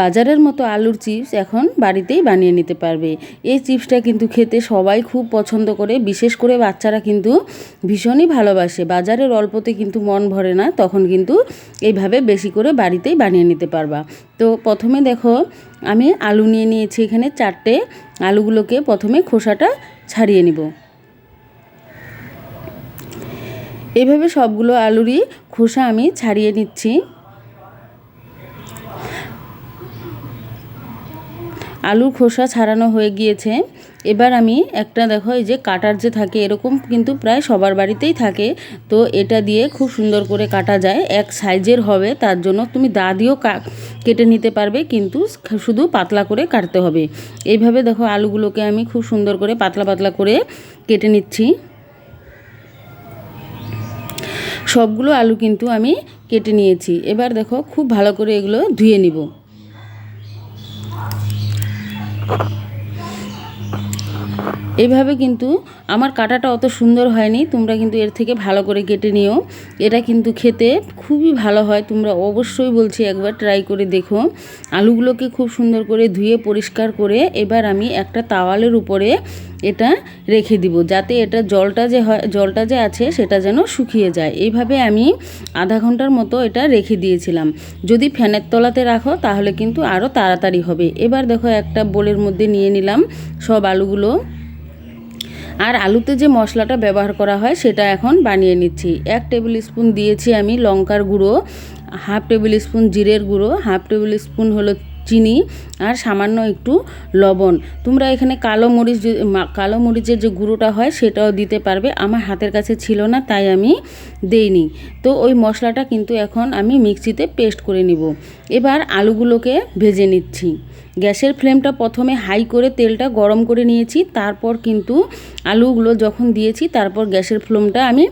বাজারের মতো আলুর চিপস এখন বাড়িতেই বানিয়ে নিতে পারবে। এই চিপসটা কিন্তু খেতে সবাই খুব পছন্দ করে, বিশেষ করে বাচ্চারা কিন্তু ভীষণই ভালোবাসে। বাজারের অল্পতে কিন্তু মন ভরে না, তখন কিন্তু এইভাবে বেশি করে বাড়িতেই বানিয়ে নিতে পারবা। তো প্রথমে দেখো, আমি আলু নিয়ে নিয়েছি এখানে চারটে। আলুগুলোকে প্রথমে খোসাটা ছাড়িয়ে নিব। এইভাবে সবগুলো আলুরই খোসা আমি ছাড়িয়ে নিচ্ছি। আলুর খোসা ছাড়ানো হয়ে গিয়েছে। এবার আমি একটা দেখো, এই যে কাটার যে থাকে, এরকম কিন্তু প্রায় সবার বাড়িতেই থাকে। তো এটা দিয়ে খুব সুন্দর করে কাটা যায়। এক সাইজের হবে, তার জন্য তুমি দা দিয়েও কেটে নিতে পারবে, কিন্তু শুধু পাতলা করে কাটতে হবে। এইভাবে দেখো, আলুগুলোকে আমি খুব সুন্দর করে পাতলা পাতলা করে কেটে নিচ্ছি। সবগুলো আলু কিন্তু আমি কেটে নিয়েছি। এবার দেখো, খুব ভালো করে এগুলো ধুয়ে নিব। you. এইভাবে কিন্তু আমার কাটাটা অত সুন্দর হয়নি। তোমরা কিন্তু এর থেকে ভালো করে কেটে নিও। এটা কিন্তু খেতে খুবই ভালো হয়। তোমরা অবশ্যই বলছি একবার ট্রাই করে দেখো। আলুগুলোকে খুব সুন্দর করে ধুয়ে পরিষ্কার করে এবার আমি একটা তাওয়ালের উপরে এটা রেখে দিব। যাতে এটা জলটা যে হয়, জলটা যে আছে সেটা যেন শুকিয়ে যায়। এইভাবে আমি আধা ঘণ্টার মতো এটা রেখে দিয়েছিলাম। যদি ফ্যানের তলাতে রাখো তাহলে কিন্তু আরও তাড়াতাড়ি হবে। এবার দেখো একটা বোলের মধ্যে নিয়ে নিলাম সব আলুগুলো। আর আলুতে যে মশলাটা ব্যবহার করা হয়, সেটা এখন বানিয়ে নিচ্ছি। এক টেবিল স্পুন দিয়েছি আমি লঙ্কার গুঁড়ো, হাফ টেবিল স্পুন জিরের গুঁড়ো, হাফ টেবিল স্পুন হলো চিনি আর সামান্য একটু লবণ। তোমরা এখানে কালো মরিচ কালো মরিচের যে গুঁড়োটা হয় সেটাও দিতে পারবে। আমার হাতের কাছে ছিল না, তাই আমি দেইনি। তো ওই মশলাটা কিন্তু এখন আমি মিক্সিতে পেস্ট করে নিব। এবার আলুগুলোকে ভেজে নিচ্ছি। গ্যাসের ফ্লেমটা প্রথমে হাই করে তেলটা গরম করে নিয়েছি। তারপর কিন্তু আলুগুলো যখন দিয়েছি, তারপর গ্যাসের ফ্লেমটা আমি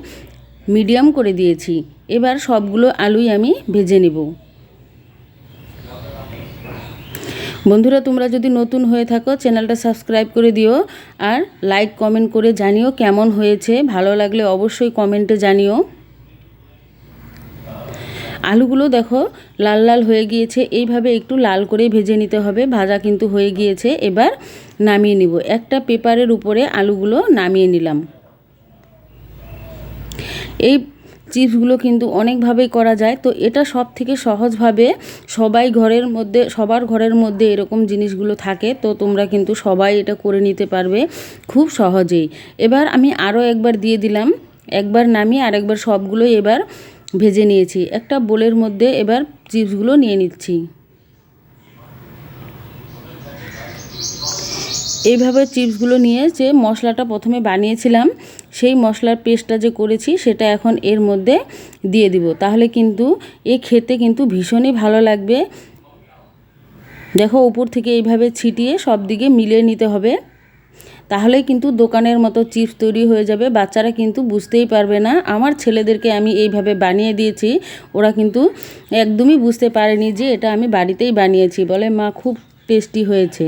মিডিয়াম করে দিয়েছি। এবার সবগুলো আলুই আমি ভেজে নেব। বন্ধুরা, তোমরা যদি নতুন হয়ে থাকো, চ্যানেলটা সাবস্ক্রাইব করে দিও আর লাইক, কমেন্ট করে জানিও কেমন হয়েছে। ভালো লাগলে অবশ্যই কমেন্টে জানিও। আলুগুলো দেখো, লাল লাল হয়ে গিয়েছে। এইভাবে একটু লাল করে ভেজে নিতে হবে। ভাজা কিন্তু হয়ে গিয়েছে। এবার নামিয়ে নিব। একটা পেপারের উপরে আলুগুলো নামিয়ে নিলাম। এই চিপসগুলো কিন্তু অনেকভাবেই করা যায়। তো এটা সব থেকে সহজভাবে সবাই ঘরের মধ্যে, সবার ঘরের মধ্যে এরকম জিনিসগুলো থাকে, তো তোমরা কিন্তু সবাই এটা করে নিতে পারবে খুব সহজেই। এবার আমি আরও একবার দিয়ে দিলাম, একবার নামিয়ে আরেকবার সবগুলোই এবার ভেজে নিয়েছি। একটা বোলের মধ্যে এবার চিপসগুলো নিয়ে নিচ্ছি। এইভাবে চিপসগুলো নিয়ে যে মশলাটা প্রথমে বানিয়েছিলাম, সেই মশলার পেস্টটা যে করেছি সেটা এখন এর মধ্যে দিয়ে দিব। তাহলে কিন্তু এ খেতে কিন্তু ভীষণই ভালো লাগবে। দেখো, উপর থেকে এইভাবে ছিটিয়ে সব দিকে মিলিয়ে নিতে হবে। তাহলে কিন্তু দোকানের মতো চিপস তৈরি হয়ে যাবে। বাচ্চারা কিন্তু বুঝতেই পারবে না। আমার ছেলেদেরকে আমি এইভাবে বানিয়ে দিয়েছি। ওরা কিন্তু একদমই বুঝতে পারেনি যে এটা আমি বাড়িতেই বানিয়েছি। বলে, মা, খুব টেস্টি হয়েছে।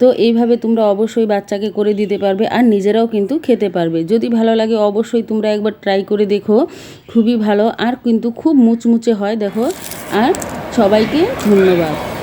তো এইভাবে তোমরা অবশ্যই বাচ্চাকে করে দিতে পারবে আর নিজেরাও কিন্তু খেতে পারবে। যদি ভালো লাগে অবশ্যই তোমরা একবার ট্রাই করে দেখো। খুবই ভালো আর কিন্তু খুব মুচমুচে হয়, দেখো। আর সবাইকে ধন্যবাদ।